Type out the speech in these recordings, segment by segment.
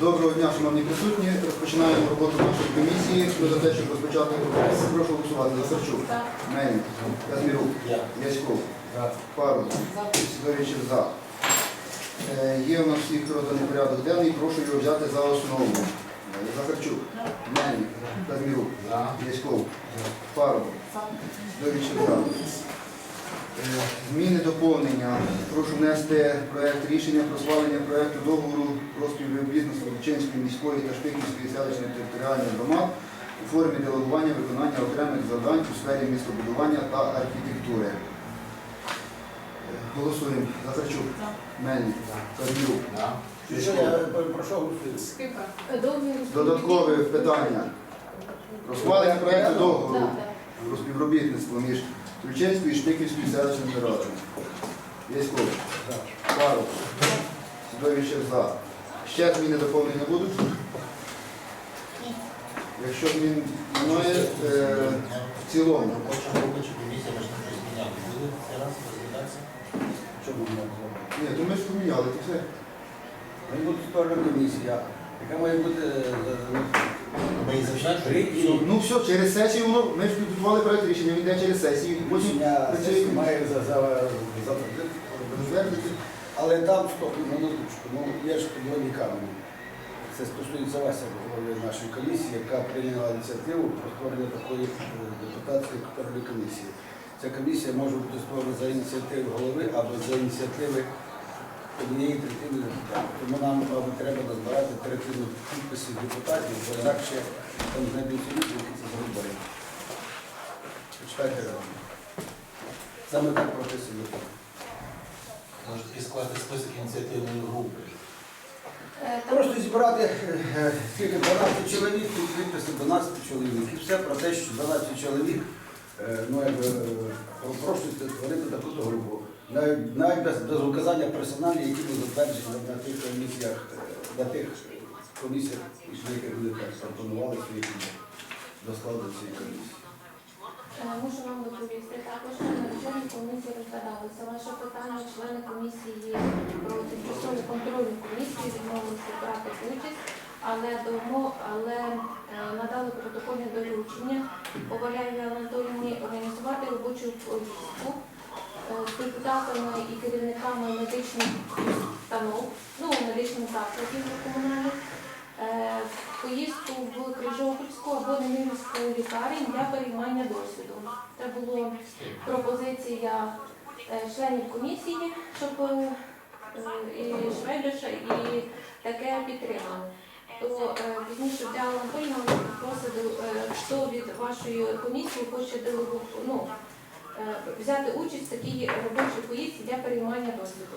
Доброго дня, шановні присутні. Розпочинаємо роботу нашої комісії. Хто за те, щоб розпочати роботу, прошу голосувати. Лисарчук, Мельник, Казмірук, Яськов, Парус, Сидоричів за. Е, Є у нас всіх розданий порядок денний. Прошу його взяти за основу. Е, Захарчук, Мельник, Казмірук, Яськов, Парус, Сидоричів за. Зміни доповнення. Прошу внести проект рішення про схвалення проекту договору про співробітництво Лучинської міської та Шпиківської селищної територіальних громад у формі делегування виконання окремих завдань у сфері містобудування та архітектури. Голосуємо. Захарчук, Мельник? Скипа. Додаткове питання. Про схвалення проекту договору про співробітництво між Ключинською і Шпиківською селищними радами. Військово. Пару. Судовіше за. Ще зміни доповнення будуть? Якщо змін немає, е, в цілому. Ми. Буде не? Ні, то ми ж поміняли, то все. Має бути створена комісія, яка має бути е, Ми її. Ну все, через сесію воно, ми ж підготували проект рішення, він йде через сесію, і потім рішення працює сесії комісія. має за за затвердити. Розвернути. Але там стоп, на минуточку, ну є ж підводні камені. Це стосується Вася, голови нашої комісії, яка прийняла ініціативу про створення такої е, депутатської контрольної комісії. Ця комісія може бути створена за ініціативи голови або за ініціативи однієї третини депутатів. Тому нам мабуть, треба назбирати третину підписів депутатів, бо інакше там знайдуться люди, які це зробили. Почитайте регламент. Саме так прописано. Може і скласти список ініціативної групи. Просто зібрати е, скільки 12 чоловік, тут підписи 12 чоловік. І все про те, що 12 чоловік е, ну, якби, е, створити таку групу. Навіть, навіть без, без указання персоналів, які будуть затверджені на тих комісіях, е, на тих комісіях, яких вони так пропонували свої до складу цієї комісії. Е, Мушу вам доповісти також, що на бюджетній комісії розглядалося ваше питання. Члени комісії про тимчасову контрольну комісію відмовилися брати участь, але домо- але е, надали протокольне доручення Поваляєві Анатолійні організувати робочу поїздку депутатами і керівниками медичних установ, ну медичних закладів комунальних. е, Поїздку в Крижопільську або Немирівську лікарню для переймання досвіду. Це була пропозиція е, членів комісії, щоб е, і Швейдиша, і таке підтримали. То пізніше взяла Анатолійна просить, хто від вашої комісії хоче делегу- ну, взяти участь в такій робочій поїздці для переймання досвіду.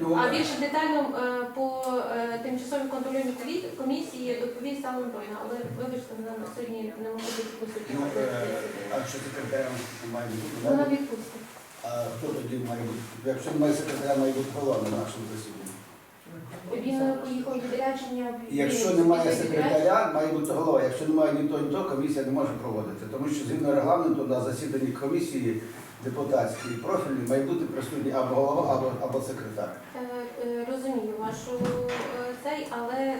Ну, А більше детально е, по е, тимчасовій контрольній комісії доповість Алла Антонівна, але вибачте, вона на сьогодні не може бути присутня. ну, е, а що секретарем має бути? Вона відпустить. А хто тоді має бути? Якщо немає секретаря, має бути голова на нашому засіданні. Він поїхав відрядження. Якщо немає секретаря, має бути голова. Якщо немає ні того, ні того, комісія не може проводити. Тому що згідно регламенту на засіданні комісії депутатської профільної має бути присутній або голова, або, або секретар. Е, е, Розумію вашу е, цей, але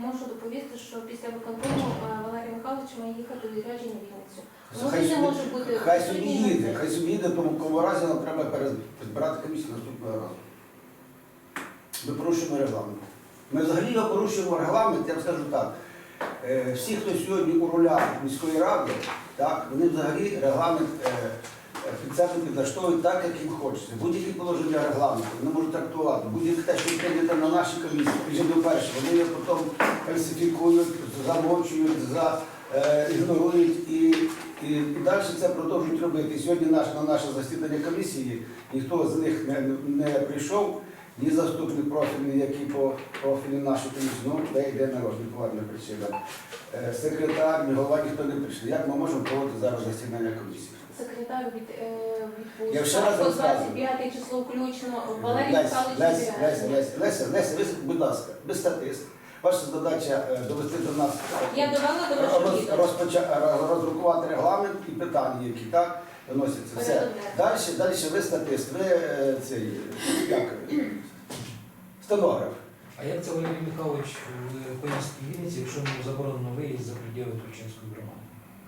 можу доповісти, що після виконкому Валерій Михайлович має їхати відрядження Вінницю. Хай собі- може бути Хай собі їде, хай собі їде, тому в кому разі нам треба перез- комісію наступного разу. Ми порушуємо регламент. Ми взагалі його порушуємо регламент, я вам скажу так. Е, Всі, хто сьогодні у рулях міської ради, так, вони взагалі регламент е, е, себе підлаштовують так, як їм хочеться. Будь-які положення регламенту вони можуть трактувати. Будь-яке те, що прийнято на нашій комісії, вже не вперше, вони його потім фальсифікують, замовчують, за, е, ігнорують і, і, далі це продовжують робити. Сьогодні наш, на наше засідання комісії ніхто з них не, не прийшов, ні заступник профільний, який по профілі нашої комісії, ну, де йде народ, не поважна причина. Е, Секретар, ні голова, ніхто не прийшли. Як ми можемо проводити зараз засідання комісії? Секретар від е, Я ще раз розказую. 25 число включно. Валерій Леся, Михайлович Леся, Леся, відрядження. Леся, Леся, Леся, ви, будь ласка, без статист. Ваша задача е, довести до нас Я довела до вашого роз, відома. розпоча- роз- роздрукувати регламент і питання, які так виносяться. Все. Далі, далі ви статист, ви е, цей, як, стенограф. А як це Валерій Михайлович в поїздці в Вінниці, якщо йому заборонено виїзд за пределы Турчинської громади?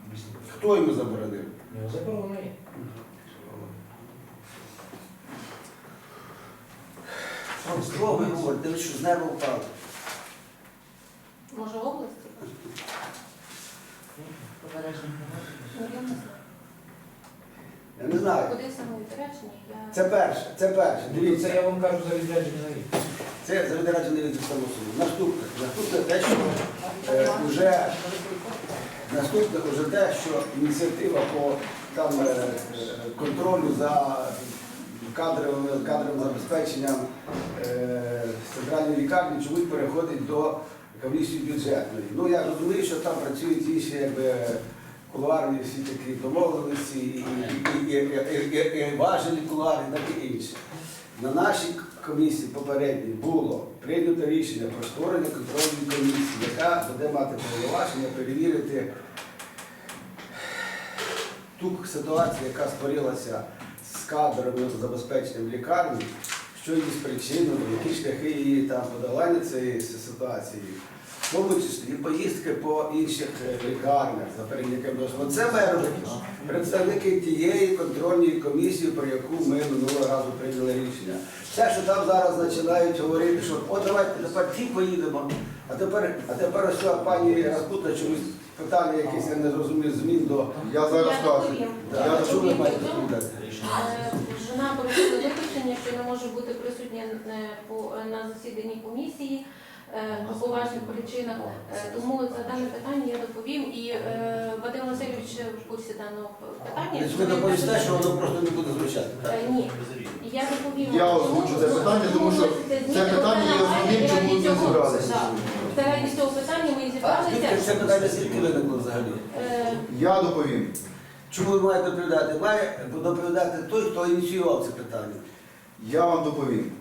Об'ясніть. Хто йому заборонив? Його заборонено є. Що ви говорите? Ви що з неба впали? Може в області? Ну, я не знаю. Я не знаю. Куди саме відрядження? Я... Це перше, це перше. Дивіться. Це я вам кажу за відрядження на рік. Це за відраджений від самого суду. Наступне, наступне те, що е, вже наступне вже те, що ініціатива по там е, е, контролю за кадровим, кадровим забезпеченням е, центральної лікарні чомусь переходить до комісії бюджетної. Ну я розумію, що там працюють інші якби кулуарні всі такі домовленості, і, і, і, і, і, і, важелі кулуарні, так і інше. На нашій комісії попередній було прийнято рішення про створення контрольної комісії, яка буде мати повноваження перевірити ту ситуацію, яка створилася з кадровим забезпеченням лікарні, що її спричинило, які шляхи її там подолання цієї ситуації. В тому числі поїздки по інших е, лікарнях за переліками дозволу. Це мережі, представники тієї контрольної комісії, про яку ми минулого разу прийняли рішення. Все, що там зараз починають говорити, що от давайте тепер ті поїдемо, а тепер, а тепер ось пані Распутна чомусь питання якесь я не зрозумів змін до. Я зараз кажу. Я що ви доповім. маєте відповідати? Е, Жена просила виключення, що не може бути присутня е, по- на засіданні комісії по поважних причинах. Е, Тому за дане питання я доповім. І е, Вадим Васильович в курсі даного питання. Ви доповісте, що воно просто не буде звучати. так? Е, Ні. Я доповім. Я озвучу це питання, тому що це питання є основним, чому ми зібралися. Заради цього питання ми зібралися. це питання звідки виникло взагалі? Е, Я доповім. Чому ви маєте доповідати? Має доповідати той, хто ініціював це питання. Я вам доповім.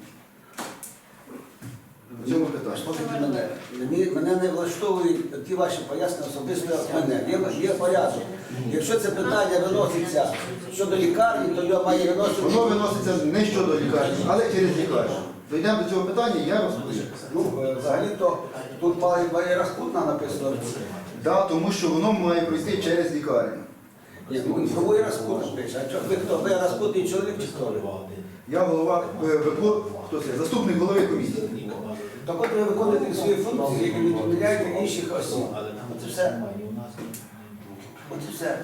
В цьому питанні. Послухайте мене. Мені- Мене не влаштовують ті ваші пояснення особисто як мене. Є, є порядок. Якщо це питання виноситься щодо лікарні, то його має виносити. Воно виноситься не щодо лікарні, але через лікарню. Дійдемо до цього питання, я розповім. Ну, е, взагалі-то тут має Марія Распутна написано. Да, тому що воно має пройти через лікарню. Ні, ну, інформує Распутна пише. А чого ви хто? Ви Распутний чоловік чи хто? ви? Я голова е, хто це? Заступник голови комісії. Так от ви виконуєте свої функції і не відміняєте інших осіб. Це все. І все.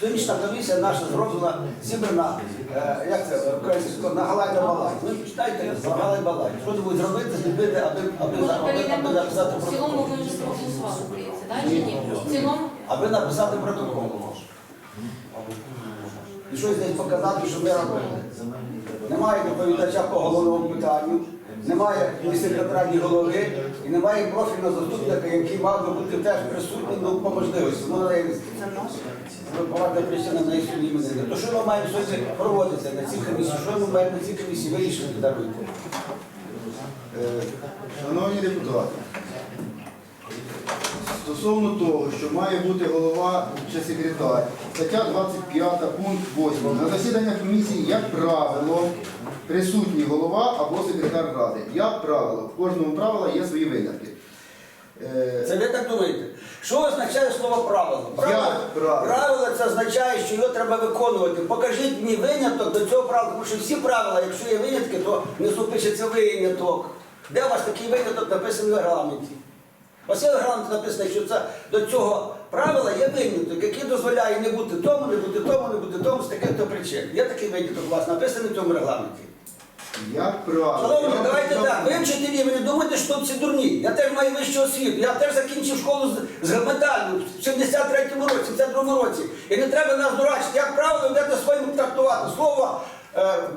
Сьогоднішня комісія наша зроблена, зібрана, е, як це українською, на галай на балай. Ви читайте за галай балай. Що ти будуть робити, зробити, аби, аби, Може, аби, аби написати в цілому, протокол. ви вже проголосували, здається, так? Чи ні? В цілому? Аби написати протокол. І щось десь показати, що ми робили. Немає доповідача по головному питанню, немає ні секретаря, ні голови, і немає профільного заступника, який мав би бути теж присутній ну, по можливості. Ну, але поважна причина на сьогодні іменини. То що ми маємо сьогодні проводити на цій комісії? Що ми маємо на цій комісії вирішити? Е, Шановні депутати, стосовно того, що має бути голова чи секретар, стаття 25 пункт 8. На засіданнях комісії, як правило, присутній голова або секретар ради. Як правило, в кожному правила є свої винятки. Е, Це ви так думаєте? Що означає слово правило? Як правило? правило це означає, що його треба виконувати. Покажіть мені виняток до цього правила, тому що всі правила, якщо є винятки, то внизу пишеться виняток. Де у вас такий виняток написаний в регламенті? Вас є в регламенті написано, що це до цього правила є виняток, який дозволяє не бути тому, не бути тому, не бути тому з таких-то причин. Є такий виняток у вас написаний в цьому регламенті. Як правило. Шановні, давайте так. Ви вчителі, ви не думайте, що всі дурні. Я теж маю вищу освіту. Я теж закінчив школу з, з геометальну в 73-му році, в 72-му році. І не треба нас дурачити. Як правило, будете своїм трактувати. Слово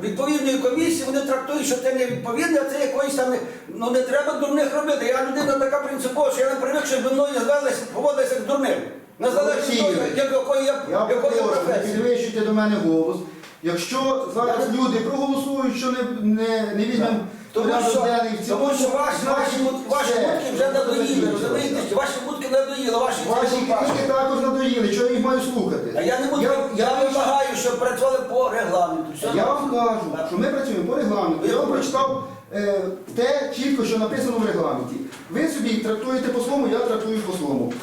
відповідної комісії, вони трактують, що це не відповідне, а це якоїсь там. Ну не треба дурних робити. Я людина така принципова, що я не привик, щоб мною звелися, поводилися як дурним. Незалежно від того, якої я, Я якої прошу, не підвищуйте до мене голос. Якщо зараз люди проголосують, що не, не, не візьмемо Тому що, тому що ваші, ваші, ваші мутки вже надоїли, розумієте? Ваші мутки надоїли, ваші Ваші книжки також надоїли, що я їх маю слухати. А я не буду, я, вимагаю, щоб працювали по регламенту. Все. я вам кажу, що ми працюємо по регламенту. Я вам прочитав е, те чітко, що написано в регламенті. Ви собі трактуєте по-своєму, я трактую по-своєму.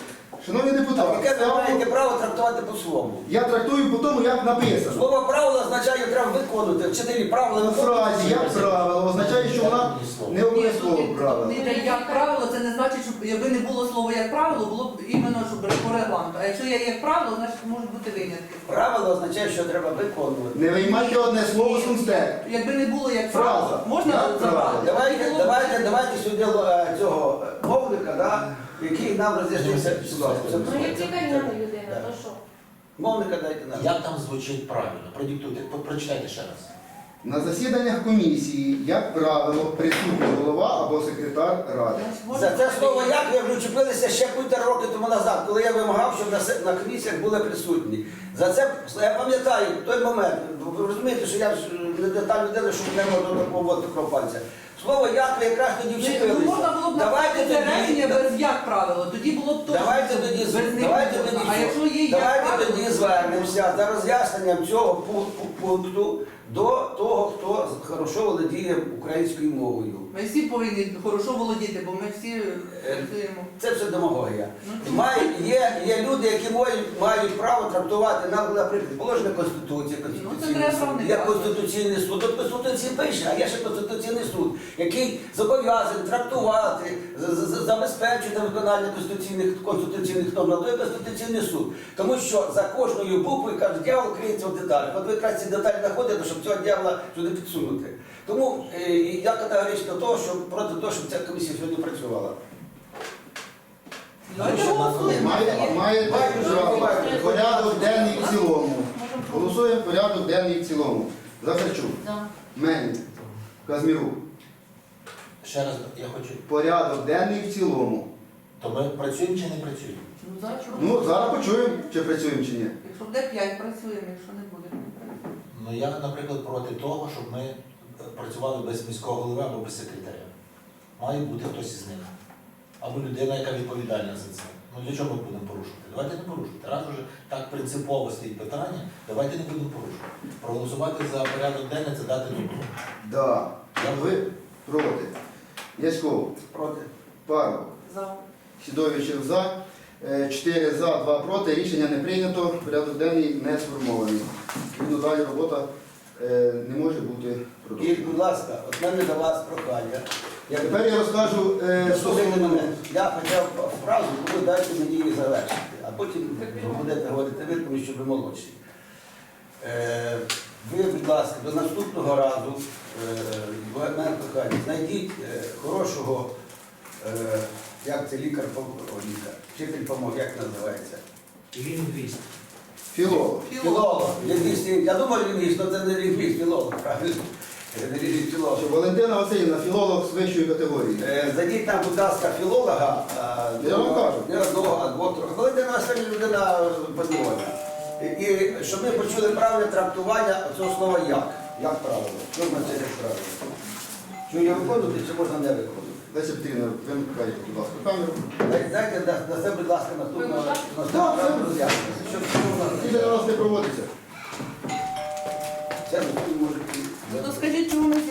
Шановні депутати, яке ви маєте право трактувати по-своєму? я трактую по тому, як написано. Слово правило означає, що треба виконувати. Вчителі правила виконують. фразі як правило означає, що вона не обов'язково правило. Ні, як правило, це не значить, що якби не було слова як правило, було б іменно щоб по регламенту. А якщо є як правило, значить можуть бути винятки. Правило означає, що треба виконувати. Не виймайте одне слово з контексту. Якби не було як Фраза. правило, можна Як забрати. Давайте, давайте, давайте сюди е, цього е, мовника, да, який нам роз'яснився ситуацію. Ну, як лікарняна людина, то що? Мовника дайте нам. Як там звучить правильно? Продиктуйте, по- прочитайте ще раз. На засіданнях комісії, як правило, присутній голова або секретар ради. За це слово як ви вже ще півтора роки тому назад, коли я вимагав, щоб на, се- на комісіях були присутні. За це я пам'ятаю той момент. Ви розумієте, що я ж не та людина, що не можна поводити кров пальця. Слово як ви якраз тоді Ну, вчепилися. можна було б Давайте написати тоді- речення без як правило. Тоді було б точно. Давайте тоді, без них давайте можна. тоді, А якщо є як давайте правило, тоді звернемося за роз'ясненням цього пу- пу- пункту до того, хто хорошо володіє українською мовою. Ми всі повинні хорошо володіти, бо ми всі працюємо. Це все демагогія. Ну. Має, є, є люди, які мають, мають право трактувати, наприклад, положення Конституції, Ну, Конституційний треба суд, Конституційний суд. От Конституції пише, а є ще Конституційний суд, який зобов'язаний трактувати, забезпечувати виконання конституційних конституційних норм, а то є Конституційний суд. Тому що за кожною буквою дьявол криється в деталях. От ви якраз ці деталі знаходите, щоб цього дьявола сюди підсунути. Тому е, я категорично того, що проти того, щоб ця комісія сьогодні працювала. Має. порядок денний в цілому. Голосуємо порядок денний в цілому. Захарчук, Мельник, Казмірук. Ще раз я хочу. Порядок денний в цілому. То ми працюємо чи не працюємо? Ну, зараз? Ну, почуємо, чи працюємо, чи ні. Якщо буде 5, працюємо, якщо не буде. Ну я, наприклад, проти того, щоб ми е, працювали без міського голови або без секретаря. Має бути хтось із них. Або людина, яка відповідальна за це. Ну для чого ми будемо порушувати? Давайте не порушувати. Раз уже так принципово стоїть питання, давайте не будемо порушувати. Проголосувати за порядок денний це дати добро. Да. Ви проти. Яськов, Проти. Паров, За. Сідовичів за. Е, Чотири за, два проти. Рішення не прийнято. Порядок денний не сформований. Відповідно, далі робота е, не може бути І, будь ласка, от мене до вас прохання. Я Тепер я розкажу е, стосовно. мене. Я почав фразу, коли дайте мені її завершити, а потім будете говорити ви, тому що ви молодші. Е, ви, будь ласка, до наступного разу, е, мене прохання, знайдіть е, хорошого, е, як це лікар, о, лікар, вчитель помог, як називається? Лінгвіст. Філолог. Філолог. Лінгвіст. Я думаю, лінгвіст, але це не лінгвіст, філолог, правильно? Не лінгвіст, філолог. Валентина Васильівна, філолог з вищої категорії. Е, Зайдіть там, будь ласка, філолога. е, Я вам кажу. Не одного, а двох трьох. Валентина Васильівна людина подвоєна. І, і щоб ми почули правильне трактування цього слова як. Як правило. Що означає як правило? Чи її виконувати, чи можна не виконувати? Леся Петрівна, вимикайте, будь ласка, камеру. Дайте на, на це, будь ласка, наступного Так, все, друзі. Щоб на нас не проводиться. Це може. Ну, то скажіть, чому ми зібрали?